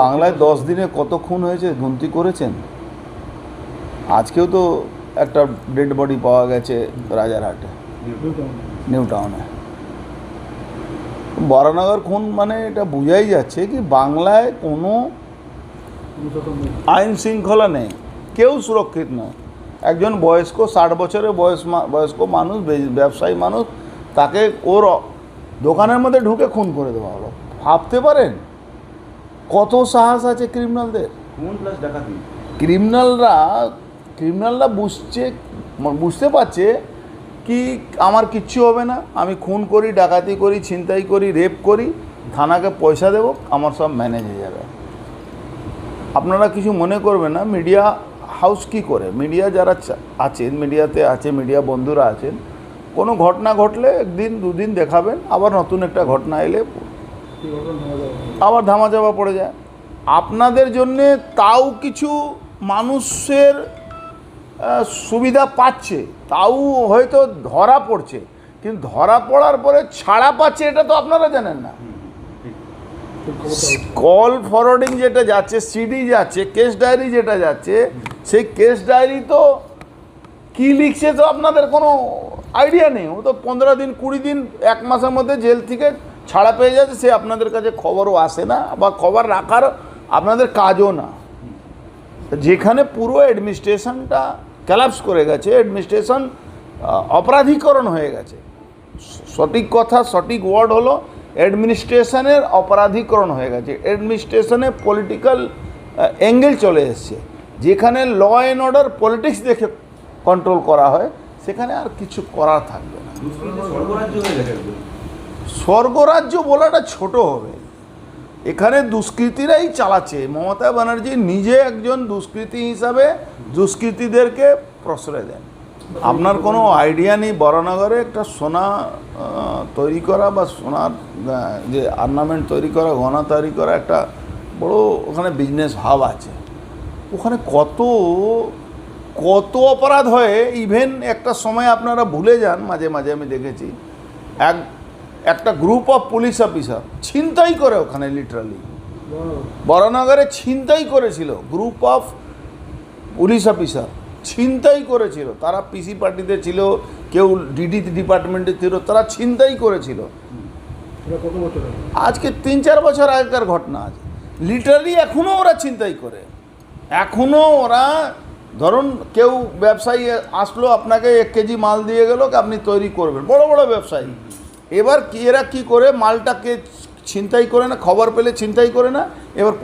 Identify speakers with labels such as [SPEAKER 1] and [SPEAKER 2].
[SPEAKER 1] বাংলায় দশ দিনে কত খুন হয়েছে, গুনতি করেছেন? আজকেও তো একটা ডেড বডি পাওয়া গেছে রাজারহাটে। নিউ টাউনে বরানগর খুন মানে এটা বোঝাই যাচ্ছে কি বাংলায় কোনো আইন শৃঙ্খলা নেই, কেউ সুরক্ষিত নয়। একজন বয়স্ক, ষাট বছরের বয়স বয়স্ক মানুষ ব্যবসায়ী মানুষ, তাকে ওর দোকানের মধ্যে ঢুকে খুন করে দেওয়া হলো। ভাবতে পারেন? কত সাহস আছে ক্রিমিনালদের
[SPEAKER 2] খুন প্লাস ডাকাতি।
[SPEAKER 1] ক্রিমিনালরা ক্রিমিনালরা বুঝছে বুঝতে পারছে কি আমার কিচ্ছু হবে না। আমি খুন করি ডাকাতি করি ছিনতাই করি রেপ করি থানাকে পয়সা দেবো আমার সব ম্যানেজ হয়ে যাবে। আপনারা কিছু মনে করবেন না মিডিয়া হাউস কি করে? মিডিয়া যারা আছেন মিডিয়াতে আছে মিডিয়া বন্ধুরা আছেন কোনো ঘটনা ঘটলে একদিন দুদিন দেখাবেন আবার নতুন একটা ঘটনা এলে আবার ধামা চাপা পড়ে যায়। আপনাদের জন্যে তাও কিছু মানুষের সুবিধা পাচ্ছে, তাও হয়তো ধরা পড়ছে, কিন্তু ধরা পড়ার পরে ছাড়া পাচ্ছে এটা তো আপনারা জানেন না। কল ফরওয়ার্ডিং যেটা যাচ্ছে, সিডি যাচ্ছে, কেস ডায়েরি যেটা যাচ্ছে, সেই কেস ডায়েরি তো কি লিখছে তো আপনাদের কোনো আইডিয়া নেই। ও তো পনেরো দিন, কুড়ি দিন, এক মাসের মধ্যে জেল থেকে ছাড়া পেয়ে যাচ্ছে, সে আপনাদের কাছে খবরও আসে না বা খবর রাখার আপনাদের কাজও না। যেখানে পুরো অ্যাডমিনিস্ট্রেশনটা ক্যালাপস করে গেছে অ্যাডমিনিস্ট্রেশন অপরাধীকরণ হয়ে গেছে। সঠিক কথা, সঠিক ওয়ার্ড হলো অ্যাডমিনিস্ট্রেশনের অপরাধীকরণ হয়ে গেছে। অ্যাডমিনিস্ট্রেশনে পলিটিক্যাল অ্যাঙ্গেল চলে এসছে। যেখানে ল অ্যান্ড অর্ডার পলিটিক্স দেখে কন্ট্রোল করা হয়, সেখানে আর কিছু করার থাকবে না।
[SPEAKER 2] স্বর্গরাজ্য
[SPEAKER 1] বলাটা ছোট হবে। এখানে দুষ্কৃতীরাই চালাচ্ছে। মমতা ব্যানার্জি নিজে একজন দুষ্কৃতী হিসাবে দুষ্কৃতীদেরকে প্রশ্রয় দেন। আপনার কোনো আইডিয়া নেই বরানগরে একটা সোনা তৈরি করা বা সোনার যে আর্নামেন্ট তৈরি করা, গহনা তৈরি করা একটা বড় ওখানে বিজনেস হাব আছে। ওখানে কত কত অপরাধ হয়। ইভেন একটা সময় আপনারা ভুলে যান, মাঝে মাঝে আমি দেখেছি। এক একটা গ্রুপ অফ পুলিশ অফিসার ছিনতাই করে ওখানে লিটারালি বরানগরে ছিনতাই করেছিল গ্রুপ অফ পুলিশ অফিসার ছিনতাই করেছিল। তারা পিসি পার্টিতে ছিল কেউ ডিডি ডিপার্টমেন্টে ছিল তারা ছিনতাই করেছিল। আজকে তিন চার বছর আগেকার ঘটনা আছে। লিটারালি এখনও ওরা চিন্তাই করে। এখনও ওরা ধরুন কেউ ব্যবসায়ী আসলো, আপনাকে এক কেজি মাল দিয়ে গেল আপনি তৈরি করবেন। বড় বড় ব্যবসায়ী। এবার এরা কি করে? মালটাকে ছিনতাই করে না, খবর পেলে ছিনতাই করে না, এবার